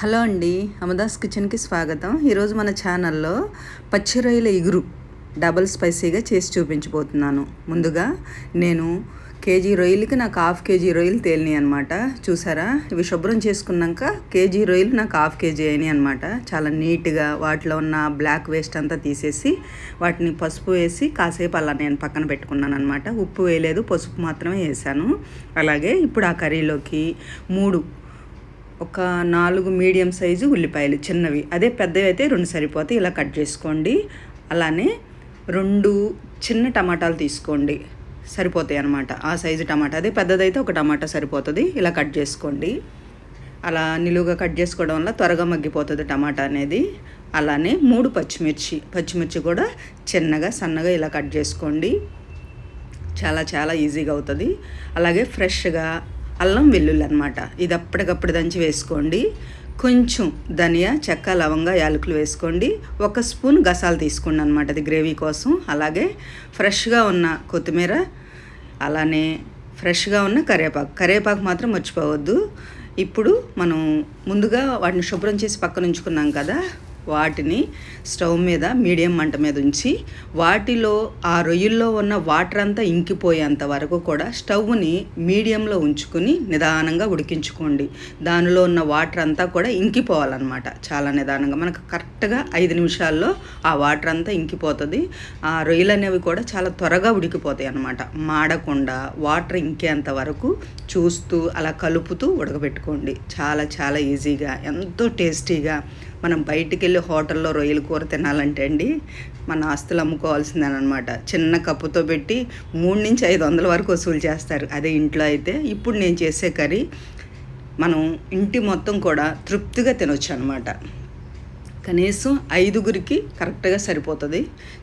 Hello అండి అమదాస్ కిచెన్కి స్వాగతం. ఈరోజు మన ఛానల్లో పచ్చి రొయ్యల ఇగురు డబల్ స్పైసీగా చేసి చూపించబోతున్నాను. ముందుగా నేను కేజీ రొయ్యలకి నాకు హాఫ్ కేజీ రొయ్యలు తేలినాయి అనమాట చూసారా? ఇవి శుభ్రం చేసుకున్నాక కేజీ రొయ్యలు నాకు హాఫ్ కేజీ అయినాయి అనమాట చాలా నీట్గా వాటిలో ఉన్న బ్లాక్ వేస్ట్ అంతా తీసేసి వాటిని పసుపు వేసి కాసేపు అలా నేను పక్కన పెట్టుకున్నాను అనమాట ఉప్పు వేయలేదు పసుపు మాత్రమే వేసాను. అలాగే ఇప్పుడు ఆ కర్రీలోకి మూడు ఒక నాలుగు మీడియం సైజు ఉల్లిపాయలు చిన్నవి. అదే పెద్దవి అయితే రెండు సరిపోతాయి. ఇలా కట్ చేసుకోండి. అలానే రెండు చిన్న టమాటాలు తీసుకోండి. సరిపోతాయి అన్నమాట. ఆ సైజు టమాటా. అదే పెద్దదైతే ఒక టమాటా సరిపోతుంది. ఇలా కట్ చేసుకోండి. అలా నిలువుగా కట్ చేసుకోవడం వల్ల త్వరగా మగ్గిపోతుంది టమాటా అనేది. అలానే మూడు పచ్చిమిర్చి. పచ్చిమిర్చి కూడా చిన్నగా సన్నగా ఇలా కట్ చేసుకోండి. చాలా చాలా ఈజీగా అవుతుంది. అలాగే ఫ్రెష్గా అల్లం వెల్లుల్లి అనమాట ఇది అప్పటికప్పుడు దంచి వేసుకోండి. కొంచెం ధనియా చెక్క లవంగా యాలకులు వేసుకోండి. ఒక స్పూన్ గసాలు తీసుకోండి అనమాట అది గ్రేవీ కోసం. అలాగే ఫ్రెష్గా ఉన్న కొత్తిమీర అలానే ఫ్రెష్గా ఉన్న కరివేపాకు. కరివేపాకు మాత్రం మర్చిపోవద్దు. ఇప్పుడు మనం ముందుగా వాటిని శుభ్రం చేసి పక్కన ఉంచుకున్నాం కదా వాటిని స్టవ్ మీద మీడియం మంట మీద ఉంచి వాటిలో ఆ రొయ్యల్లో ఉన్న వాటర్ అంతా ఇంకిపోయేంత వరకు కూడా స్టవ్ని మీడియంలో ఉంచుకుని నిదానంగా ఉడికించుకోండి. దానిలో ఉన్న వాటర్ అంతా కూడా ఇంకిపోవాలన్నమాట. చాలా నిదానంగా. మనకు కరెక్ట్గా ఐదు నిమిషాల్లో ఆ వాటర్ అంతా ఇంకిపోతుంది. ఆ రొయ్యలు అనేవి కూడా చాలా త్వరగా ఉడికిపోతాయి అన్నమాట. మాడకుండా వాటర్ ఇంకేంత వరకు చూస్తూ అలా కలుపుతూ ఉడకబెట్టుకోండి. చాలా చాలా ఈజీగా ఎంతో టేస్టీగా మనం బయటికి వెళ్ళి హోటల్లో రొయ్యల కూర తినాలంటే అండి మన ఆస్తులు అమ్ముకోవాల్సిందేనమాట చిన్న కప్పుతో పెట్టి మూడు నుంచి ఐదు వందల వరకు వసూలు చేస్తారు. అదే ఇంట్లో అయితే ఇప్పుడు నేను చేసే కర్రీ మనం ఇంటి మొత్తం కూడా తృప్తిగా తినొచ్చు అనమాట కనీసం ఐదుగురికి కరెక్ట్గా సరిపోతుంది.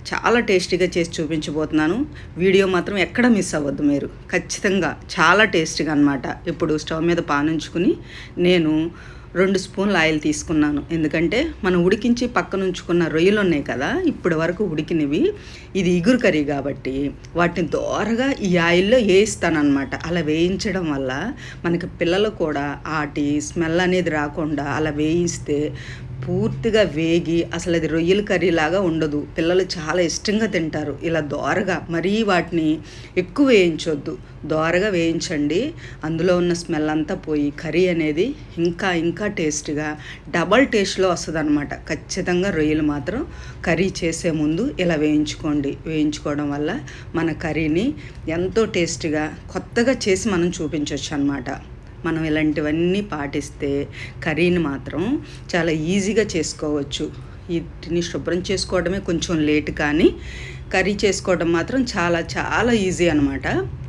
చాలా టేస్టీగా చేసి చూపించబోతున్నాను. వీడియో మాత్రం ఎక్కడ మిస్ అవ్వద్దు మీరు. ఖచ్చితంగా చాలా టేస్టీగా అనమాట ఇప్పుడు స్టవ్ మీద పానుంచుకుని నేను రెండు స్పూన్ల ఆయిల్ తీసుకున్నాను. ఎందుకంటే మనం ఉడికించి పక్కన ఉంచుకున్న రొయ్యలు ఉన్నాయి కదా ఇప్పటి వరకు ఉడికినవి. ఇది ఇగురు కర్రీ కాబట్టి వాటిని దోరగా ఈ ఆయిల్లో వేయిస్తానమాట అలా వేయించడం వల్ల మనకి పిల్లలు కూడా ఆటి స్మెల్ అనేది రాకుండా అలా వేయిస్తే పూర్తిగా వేగి అసలు అది రొయ్యల కర్రీ లాగా ఉండదు. పిల్లలు చాలా ఇష్టంగా తింటారు. ఇలా దోరగా మరీ వాటిని ఎక్కువ వేయించొద్దు. దోరగా వేయించండి. అందులో ఉన్న స్మెల్ అంతా పోయి కర్రీ అనేది ఇంకా ఇంకా టేస్ట్గా డబల్ టేస్ట్లో వస్తుంది అనమాట ఖచ్చితంగా రొయ్యలు మాత్రం కర్రీ చేసే ముందు ఇలా వేయించుకోండి. వేయించుకోవడం వల్ల మన కర్రీని ఎంతో టేస్ట్గా కొత్తగా చేసి మనం చూపించవచ్చు అనమాట మనం ఇలాంటివన్నీ పాటిస్తే కర్రీని మాత్రం చాలా ఈజీగా చేసుకోవచ్చు. వీటిని శుభ్రం చేసుకోవడమే కొంచెం లేట్ కానీ కర్రీ చేసుకోవడం మాత్రం చాలా చాలా ఈజీ అనమాట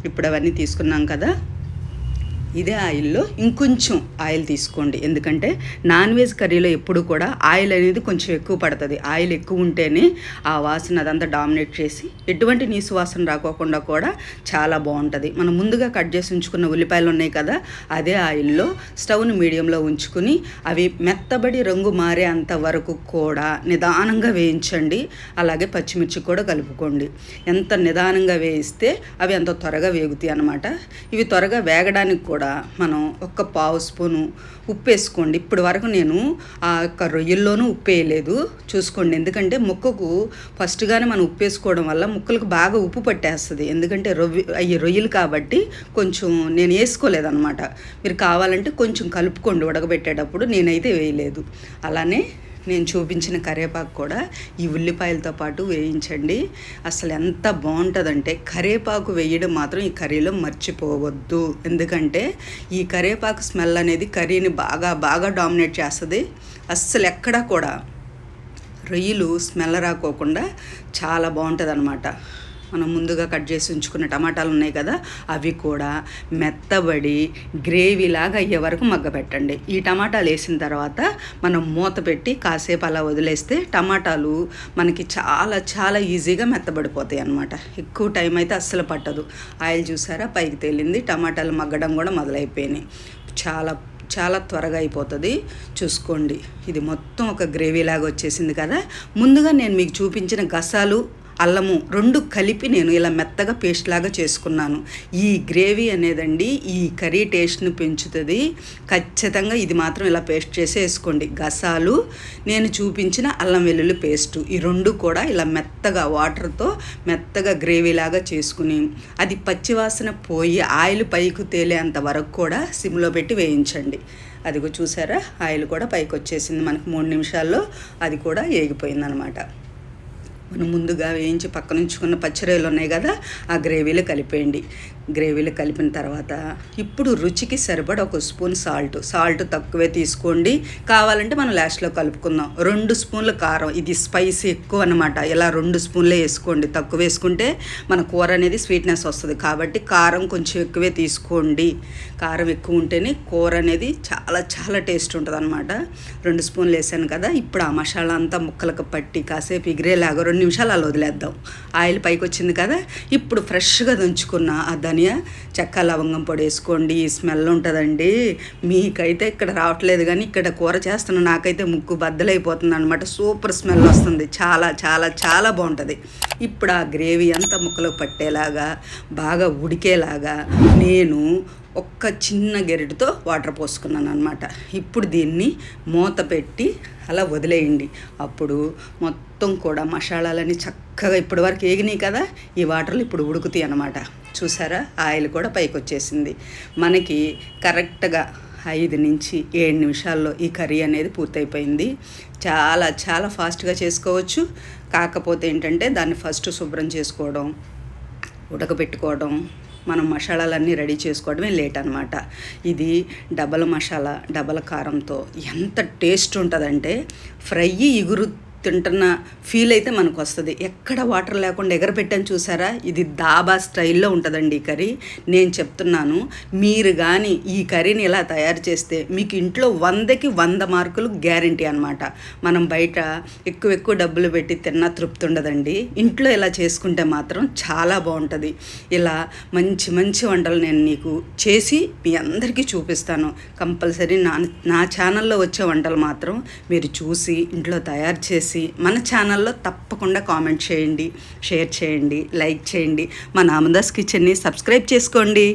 ఇప్పుడు అవన్నీ తీసుకున్నాం కదా. ఇదే ఆయిల్లో ఇంకొంచెం ఆయిల్ తీసుకోండి. ఎందుకంటే నాన్ వెజ్ కర్రీలో ఎప్పుడు కూడా ఆయిల్ అనేది కొంచెం ఎక్కువ పడుతుంది. ఆయిల్ ఎక్కువ ఉంటేనే ఆ వాసన అదంతా డామినేట్ చేసి ఎటువంటి నీసు వాసన రాకోకుండా కూడా చాలా బాగుంటుంది. మనం ముందుగా కట్ చేసి ఉంచుకున్న ఉల్లిపాయలు ఉన్నాయి కదా అదే ఆయిల్లో స్టవ్ను మీడియంలో ఉంచుకుని అవి మెత్తబడి రంగు మారే అంత వరకు కూడా నిదానంగా వేయించండి. అలాగే పచ్చిమిర్చి కూడా కలుపుకోండి. ఎంత నిదానంగా వేయిస్తే అవి అంత త్వరగా వేగుతాయి అనమాట ఇవి త్వరగా వేగడానికి కూడా మనం ఒక్క పావు స్పూను ఉప్పు వేసుకోండి. ఇప్పటి వరకు నేను ఆ యొక్క రొయ్యల్లోనూ ఉప్పు వేయలేదు. చూసుకోండి. ఎందుకంటే ముక్కకు ఫస్ట్గానే మనం ఉప్పు వేసుకోవడం వల్ల ముక్కలకు బాగా ఉప్పు పట్టేస్తుంది. ఎందుకంటే రొయ్య అవి రొయ్యలు కాబట్టి కొంచెం నేను వేసుకోలేదన్నమాట. మీరు కావాలంటే కొంచెం కలుపుకోండి ఉడకబెట్టేటప్పుడు. నేనైతే వేయలేదు. అలానే నేను చూపించిన కరివేపాకు కూడా ఈ ఉల్లిపాయలతో పాటు వేయించండి. అసలు ఎంత బాగుంటుందంటే కరివేపాకు వేయడం మాత్రం ఈ కర్రీలో మర్చిపోవద్దు. ఎందుకంటే ఈ కరివేపాకు స్మెల్ అనేది కర్రీని బాగా బాగా డామినేట్ చేస్తుంది. అస్సలు ఎక్కడా కూడా రొయ్యలు స్మెల్ రాకోకుండా చాలా బాగుంటుంది అనమాట మనం ముందుగా కట్ చేసి ఉంచుకున్న టమాటాలు ఉన్నాయి కదా అవి కూడా మెత్తబడి గ్రేవీలాగా అయ్యే వరకు మగ్గబెట్టండి ఈ టమాటాలు వేసిన తర్వాత మనం మూత పెట్టి కాసేపు అలా వదిలేస్తే టమాటాలు మనకి చాలా చాలా ఈజీగా మెత్తబడిపోతాయి అన్నమాట. ఎక్కువ టైం అయితే అస్సలు పట్టదు. ఆయిల్ చూసారా? పైకి తేలింది. టమాటాలు మగ్గడం కూడా మొదలైపోయినాయి. చాలా చాలా త్వరగా అయిపోతుంది. చూసుకోండి. ఇది మొత్తం ఒక గ్రేవీ లాగా వచ్చేసింది కదా. ముందుగా నేను మీకు చూపించిన గసాలు అల్లము రెండు కలిపి నేను ఇలా మెత్తగా పేస్ట్ లాగా చేసుకున్నాను. ఈ గ్రేవీ అనేదండి ఈ కర్రీ టేస్ట్ని పెంచుతుంది. ఖచ్చితంగా ఇది మాత్రం ఇలా పేస్ట్ చేసి వేసుకోండి గసాలు నేను చూపించిన అల్లం వెల్లుల్లి పేస్టు ఈ రెండు కూడా ఇలా మెత్తగా వాటర్తో మెత్తగా గ్రేవీ లాగా చేసుకుని అది పచ్చివాసన పోయి ఆయిల్ పైకి తేలేంత వరకు కూడా సిమ్లో పెట్టి వేయించండి. అదిగో చూసారా? ఆయిల్ కూడా పైకి వచ్చేసింది. మనకు మూడు నిమిషాల్లో అది కూడా ఏగిపోయిందనమాట. మనం ముందుగా వేయించి పక్కన ఉంచుకున్న ఉన్నాయి కదా ఆ గ్రేవీలో కలిపేయండి. గ్రేవీలో కలిపిన తర్వాత ఇప్పుడు రుచికి సరిపడ ఒక స్పూన్ సాల్ట్. సాల్ట్ తక్కువే తీసుకోండి. కావాలంటే మనం లాస్ట్లో కలుపుకుందాం. రెండు స్పూన్ల కారం. ఇది స్పైసీ ఎక్కువ అనమాట ఇలా రెండు స్పూన్లే వేసుకోండి. తక్కువ వేసుకుంటే మన కూర అనేది స్వీట్నెస్ వస్తుంది. కాబట్టి కారం కొంచెం ఎక్కువే తీసుకోండి. కారం ఎక్కువ ఉంటేనే కూర అనేది చాలా చాలా టేస్ట్ ఉంటుంది అనమాట రెండు స్పూన్లు వేసాను కదా ఇప్పుడు ఆ మసాలా అంతా ముక్కలకు పట్టి కాసేపు ఎగిరేలాగా రెండు నిమిషాలు అలా వదిలేద్దాం. ఆయిల్ పైకి వచ్చింది కదా ఇప్పుడు ఫ్రెష్గా దంచుకున్న ఆ ధనియా చెక్క లవంగం పొడి వేసుకోండి స్మెల్ ఉంటుందండి. మీకైతే ఇక్కడ రావట్లేదు కానీ ఇక్కడ కూర చేస్తున్న నాకైతే ముక్కు బద్దలైపోతుంది అనమాట సూపర్ స్మెల్ వస్తుంది. చాలా చాలా చాలా బాగుంటుంది. ఇప్పుడు ఆ గ్రేవీ అంతా ముక్కలకు పట్టేలాగా బాగా ఉడికేలాగా నేను ఒక్క చిన్న గెరటితో వాటర్ పోసుకున్నాను అనమాట ఇప్పుడు దీన్ని మూత పెట్టి అలా వదిలేయండి. అప్పుడు మొత్తం కూడా మసాలాలన్నీ చక్కగా ఇప్పటి వరకు ఏగినాయి కదా ఈ వాటర్లు ఇప్పుడు ఉడుకుతాయి అనమాట చూసారా? ఆయిల్ కూడా పైకి వచ్చేసింది మనకి కరెక్ట్గా ఐదు నుంచి ఏడు నిమిషాల్లో ఈ కర్రీ అనేది పూర్తయిపోయింది. చాలా చాలా ఫాస్ట్గా చేసుకోవచ్చు. కాకపోతే ఏంటంటే దాన్ని ఫస్ట్ శుభ్రం చేసుకోవడం ఉడకబెట్టుకోవడం మనం మసాలాలన్నీ రెడీ చేసుకోవడమే లేట్ అనమాట ఇది డబల్ మసాలా డబల్ కారంతో ఎంత టేస్ట్ ఉంటుందంటే ఫ్రై ఇగురు తింటున్న ఫీల్ అయితే మనకు వస్తుంది ఎక్కడ వాటర్ లేకుండా ఎగరపెట్టాను చూసారా? ఇది దాబా స్టైల్లో ఉంటుందండి ఈ కర్రీ. నేను చెప్తున్నాను మీరు కానీ ఈ కర్రీని ఇలా తయారు చేస్తే మీకు ఇంట్లో వందకి వంద మార్కులు గ్యారంటీ అనమాట మనం బయట ఎక్కువ ఎక్కువ డబ్బులు పెట్టి తిన్నా తృప్తి ఉండదండి. ఇంట్లో ఇలా చేసుకుంటే మాత్రం చాలా బాగుంటుంది. ఇలా మంచి మంచి వంటలు నేను నీకు చేసి మీ అందరికీ చూపిస్తాను. కంపల్సరీ నా నా ఛానల్లో వచ్చే వంటలు మాత్రం మీరు చూసి ఇంట్లో తయారు చేసి చేసి మన ఛానల్లో తప్పకుండా కామెంట్ చేయండి షేర్ చేయండి లైక్ చేయండి. మా నామదాస్ కిచెన్ని సబ్స్క్రైబ్ చేసుకోండి.